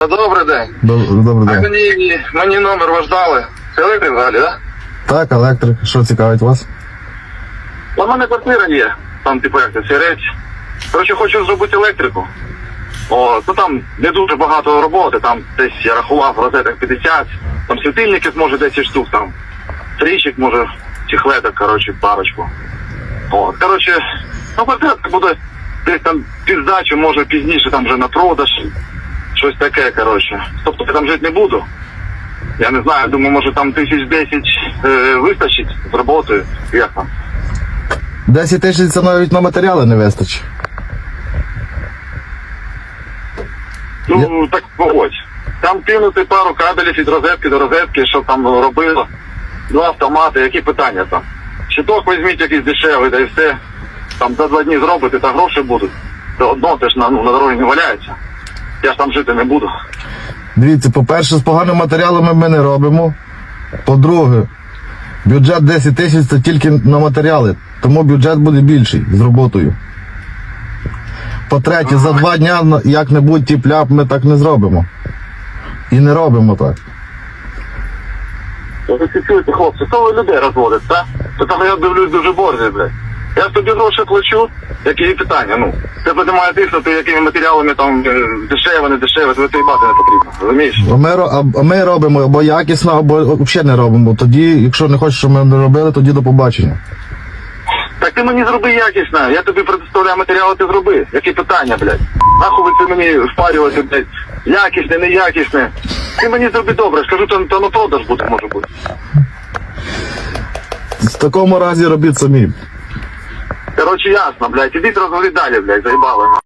Добрий день. Доб- Добрий А мені, мені номер ваш дали. Це електрик взагалі, так? Так, електрик. Що цікавить вас? У мене квартира є. Там, типу, як це, сірець. Коротше, хочу зробити електрику. О, ну там не дуже багато роботи, там десь я рахував розеток 50, там світильників може 10 штук, там тріщик може, чехлеток, коротше, парочку. О, коротше, ну початку буде десь там під здачу, може пізніше там вже на продаж. Щось таке, коротше. Тобто я там жити не буду. Я не знаю, думаю, може там тисяч десять е, вистачить з роботою. Як там? 10 тисяч це навіть на матеріали не вистачить. Ну, так погодь. Там кинути пару кабелів від розетки до розетки, що там робило. Два автомати, які питання там? Щиток візьміть якийсь дешевий, да і все. Там за два дні зробите, та гроші будуть. Та одно теж на, ну, на дорозі не валяється. Я ж там жити не буду. Дивіться, по-перше, з поганими матеріалами ми не робимо. По-друге, бюджет 10 тисяч це тільки на матеріали, тому бюджет буде більший з роботою. По-третє, за два дня як-небудь тіп-ляп ми так не зробимо. І не робимо так. Ви чуєте, хлопці, то ви людей розводите, так? То там я дивлюсь дуже борзі, блядь. Я ж тобі гроші плачу, які є питання, ну. Тебе немає тиснути, якими матеріалами там е, дешеве, не дешеве, тобі це їбати не потрібно, розумієш? А ми, а ми робимо або якісно, або взагалі не робимо. Тоді, якщо не хочеш, щоб ми не робили, тоді до побачення. Так ти мені зроби якісно, я тобі предоставляю матеріали, ти зроби. Які питання, блядь? Нахуй ви це мені впарювати, блядь, якісне, неякісне. Ти мені зроби добре, скажу, то, то на продаж буде, може бути. В такому разі робіть самі. Коротше, ясно, блядь, ідіть розговори далі, блядь, заїбали.